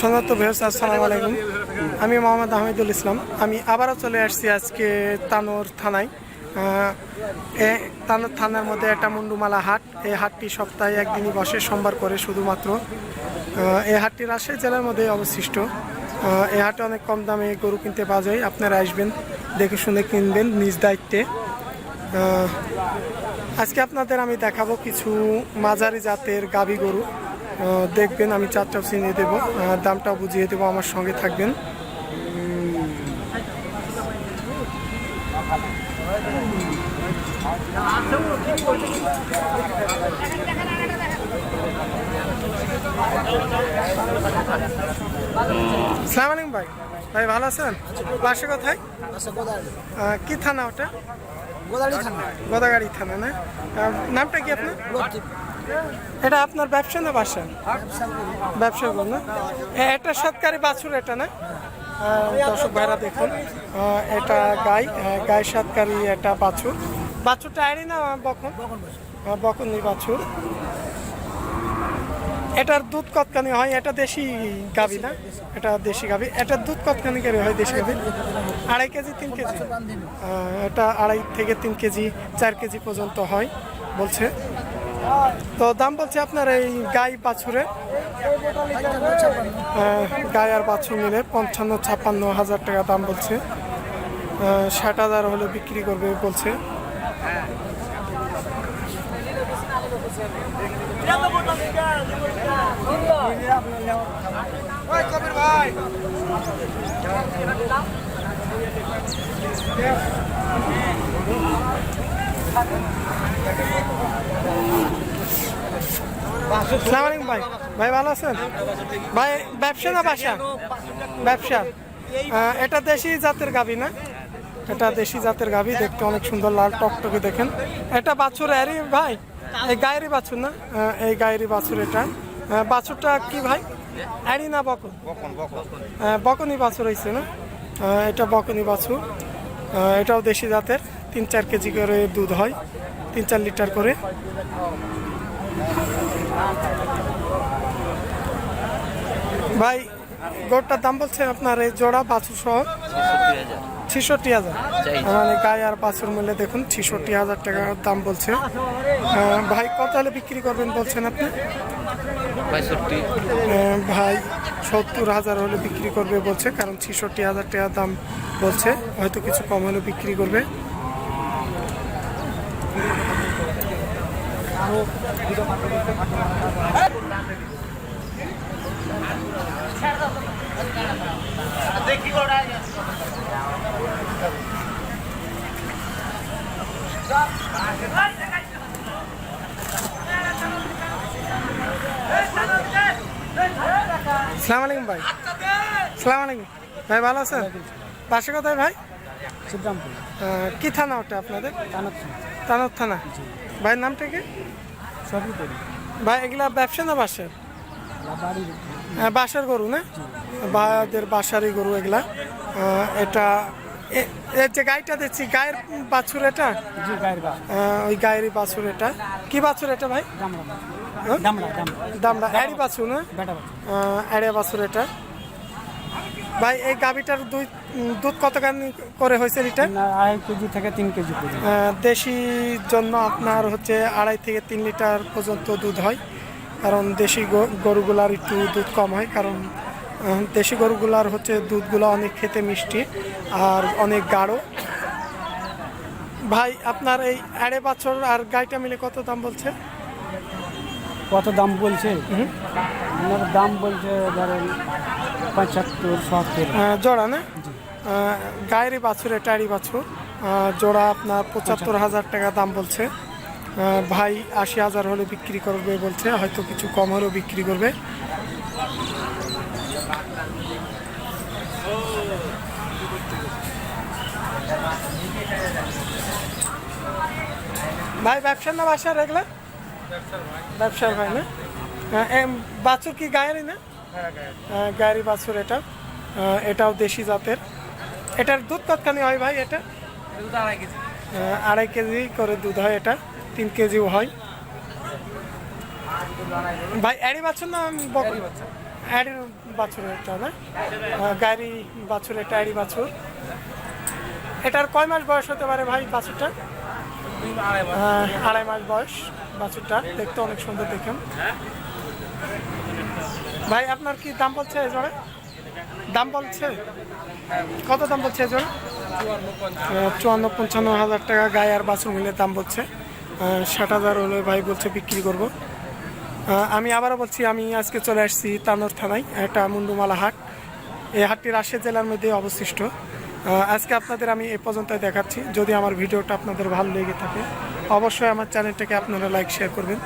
সনাত ভেস আসসালামু আলাইকুম। আমি মোহাম্মদ আহমেদুল ইসলাম। আমি আবারও চলে আসছি আজকে তানোর থানায়। এ, তানোর থানার মধ্যে একটা মুন্ডুমালা হাট। এই হাটটি সপ্তাহে একদিনই বসে, সোমবার করে শুধুমাত্র। এই হাটটি রাজশাহী জেলার মধ্যে অবশিষ্ট। এই হাটে অনেক কম দামে গরু কিনতে পাওয়া যায়। আপনারা আসবেন, দেখে শুনে কিনবেন নিজ দায়িত্বে। আজকে আপনাদের আমি দেখাবো কিছু মাঝারি জাতের গাভী গরু। দেখবেন আমি চারটাও চিনিয়ে দেবো দামটাও বুঝিয়ে দেবো আমার সঙ্গে থাকবেন। সালাম আলাইকুম ভাই। ভাই ভালো আছেন? বাসে কোথায়? কি থানা ওটা? গোদাগাড়ি থানা না? নামটা কি আপনার? এটা আপনার ব্যবসা না বাসা? ব্যবসা করুন না? এ- এটা সৎকারি বাছুর এটা না? দর্শক ভাইরা দেখুন এটা গাই গাই সৎকারি এটা বাছুর। বাছুরটা আইনি না বখন বকনি বাছুর। এটার দুধ কতখানি হয়? এটা দেশি গাবি না? এটা দেশি গাবি। এটার দুধ কতখানি করে হয় দেশি গাবি? আড়াই কেজি, তিন কেজি? এটা আড়াই থেকে তিন কেজি, চার কেজি পর্যন্ত হয়, বলছে। তো দাম বলছে আপনার এই গাই বাছুরে। গাই আর বাছুর মিলে পঞ্চান্ন, ছাপ্পান্ন হাজার টাকা দাম বলছে। ষাট হাজার হলে বিক্রি করবে বলছে। সালাম আলাইকুম ভাই। ভাই ভালো আছেন? ভাই, ব্যবসা না বাসা? ব্যবসা। এটা দেশি জাতের গাবি না? এটা দেশি জাতের গাবি, দেখতে অনেক সুন্দর, লাল টকটকে দেখেন। এটা বাছুর এরই ভাই? এই গায়েরই বাছুর না? এই গায়েরই বাছুর এটা। বাছুরটা কি ভাই? এরি না বকন? বকনি বাছুর হয়েছে না? এটা বকনি বাছুর। এটাও দেশি জাতের। তিন চার কেজি করে দুধ হয়। তিন চার লিটার করে। ভাই গোটার দাম বলছে আপনার এই জোড়া বাছুর সহ? ছিষট্টি হাজার। মানে গায়ে আর বাছুর মিলে দেখুন ছেষট্টি হাজার টাকার দাম বলছে। ভাই কত হলে বিক্রি করবেন বলছেন আপনি? ভাই সত্তর হাজার হলে বিক্রি করবে বলছে কারণ ছেষট্টি হাজার টাকার দাম বলছে। হয়তো কিছু কম হলে বিক্রি করবে। সালাম আলাইকুম ভাই। সালাম আলাইকুম। ভাই ভালো আছেন? পাশে কোথায় ভাই? শ্রীরামপুর কি থানা ওটা আপনাদের? তানব থানা। ভাইয়ের নামটা কি? ভাই এগুলা ব্যবসা না বাসার? হ্যাঁ, বাসার গরু না? ভাইদের বাসারই গরু এগুলা। এটা যে গাইটা দেখছি গায়ের বাছুর এটা? ওই গায়েরই বাছুর এটা। কি বাছুর এটা ভাই? দামড়া। হ্যাঁ? দামড়া দামড়া। বাছুর না? অ্যাডে বাছুর। এটা। ভাই এই গাভিটার দুই দুধ কতখানি করে হয়েছে লিটার? আড়াই কেজি থেকে তিন কেজি দেশি জন্য আপনার হচ্ছে আড়াই থেকে তিন লিটার পর্যন্ত দুধ হয়। কারণ দেশি গরুগুলার একটু দুধ কম হয় কারণ দেশি গরুগুলার হচ্ছে দুধগুলো অনেক খেতে মিষ্টি আর অনেক গাঢ়। ভাই আপনার এই আড়ে বছর আর গাইটা মিলে কত দাম বলছে? কত দাম বলছে? আপনার দাম বলছে ধরেন পঁচাত্তর সত্তর। জোড়া না? গায়েরই বাছুর এটা আড়ি বাছুর জোড়া আপনার পঁচাত্তর হাজার টাকা দাম বলছে। ভাই আশি হাজার হলে বিক্রি করবে বলছে হয়তো কিছু কম হলেও বিক্রি করবে। ভাই ব্যবসার না বাসার এগুলা ব্যবসার ভাই না? আহ, বাছুর কি গায়েরই না? আহ, গাড়ি বাছুর এটা। এটাও দেশি জাতের। এটার দুধ কতখানি হয় ভাই এটা? আড়াই কেজি। করে দুধ হয় এটা। তিন কেজিও হয়। ভাই অ্যাডি বাছুর না বকন অ্যাডি বাছুর এটা না? গাড়ি বাছুর এটা অ্যাডি বাছুর। এটার কয় মাস বয়স হতে পারে ভাই বাছুরটা? আড়াই মাস বয়স বাছুরটা। দেখতে অনেক সুন্দর দেখেন। ভাই, আপনার কি দাম বলছে এই দাম বলছে? কত দাম বলছে এই চুয়ান্ন পঞ্চান্ন। হাজার টাকা গায়ে আর বাছুর মিলে দাম বলছে। ষাট হাজার হলে ভাই বলছে বিক্রি করব। আমি আবারও বলছি, আমি আজকে চলে আসছি তানোর থানায় একটা মুন্ডুমালা হাট। এই হাটটি রাজশাহী জেলার মধ্যে অবশিষ্ট। আজকে আপনাদের আমি এ পর্যন্ত দেখাচ্ছি। যদি আমার ভিডিওটা আপনাদের ভালো লেগে থাকে, অবশ্যই আমার চ্যানেলটাকে আপনারা লাইক শেয়ার করবেন।